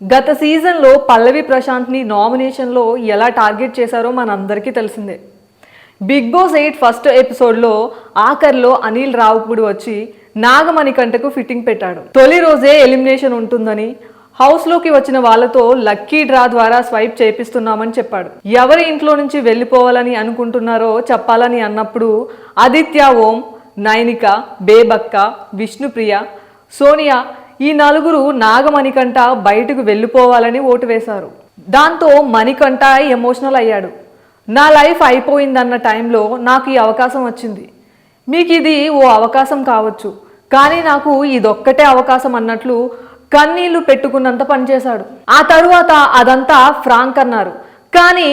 గత సీజన్లో పల్లవి ప్రశాంత్ని నామినేషన్లో ఎలా టార్గెట్ చేశారో మనందరికీ తెలిసిందే. బిగ్ బాస్ ఎయిట్ ఫస్ట్ ఎపిసోడ్లో ఆఖర్లో అనిల్ రావుపుడు వచ్చి నాగమణికంటకు ఫిట్టింగ్ పెట్టాడు. తొలి రోజే ఎలిమినేషన్ ఉంటుందని హౌస్లోకి వచ్చిన వాళ్ళతో లక్కీ డ్రా ద్వారా స్వైప్ చేపిస్తున్నామని చెప్పాడు. ఎవరి ఇంట్లో నుంచి వెళ్ళిపోవాలని అనుకుంటున్నారో చెప్పాలని అన్నప్పుడు ఆదిత్య ఓం నైనిక బేబక్క విష్ణుప్రియ సోనియా ఈ నలుగురు నాగమణికంట బయటకు వెళ్ళిపోవాలని ఓటు వేశారు. దాంతో మణికంఠ ఎమోషనల్ అయ్యాడు. నా లైఫ్ అయిపోయిందన్న టైంలో నాకు ఈ అవకాశం వచ్చింది. మీకు ఇది ఓ అవకాశం కావచ్చు కానీ నాకు ఇదొక్కటే అవకాశం అన్నట్లు కన్నీళ్ళు పెట్టుకున్నంత పనిచేశాడు. ఆ తరువాత అదంతా ఫ్రాంక్ అన్నారు. కానీ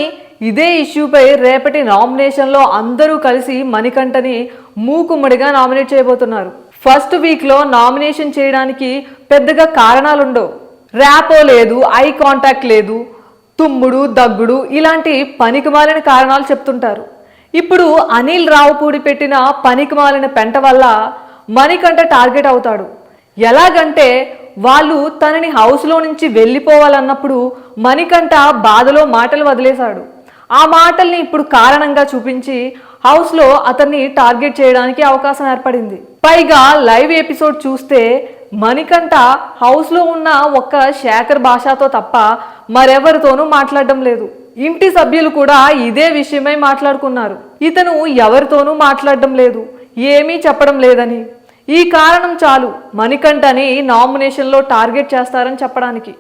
ఇదే ఇష్యూపై రేపటి నామినేషన్లో అందరూ కలిసి మణికంఠని మూకుమ్మడిగా నామినేట్ చేయబోతున్నారు. ఫస్ట్ వీక్లో నామినేషన్ చేయడానికి పెద్దగా కారణాలుండవు. ర్యాపో లేదు ఐ కాంటాక్ట్ లేదు తుమ్ముడు దగ్గుడు ఇలాంటి పనికిమాలిన కారణాలు చెప్తుంటారు. ఇప్పుడు అనిల్ రావుపూడి పెట్టిన పనికిమాలిన పెంట వల్ల మణికంఠ టార్గెట్ అవుతాడు. ఎలాగంటే వాళ్ళు తనని హౌస్లో నుంచి వెళ్ళిపోవాలన్నప్పుడు మణికంఠ బాధలో మాటలు వదిలేశాడు. ఆ మాటల్ని ఇప్పుడు కారణంగా చూపించి హౌస్లో అతన్ని టార్గెట్ చేయడానికి అవకాశం ఏర్పడింది. పైగా లైవ్ ఎపిసోడ్ చూస్తే మణికంఠ హౌస్లో ఉన్న ఒక్క శేఖర్ భాషతో తప్ప మరెవరితోనూ మాట్లాడడం లేదు. ఇంటి సభ్యులు కూడా ఇదే విషయమై మాట్లాడుకున్నారు. ఇతను ఎవరితోనూ మాట్లాడడం లేదు. ఏమీ చెప్పడం లేదని. ఈ కారణం చాలు మణికంఠని నామినేషన్లో టార్గెట్ చేస్తారని చెప్పడానికి.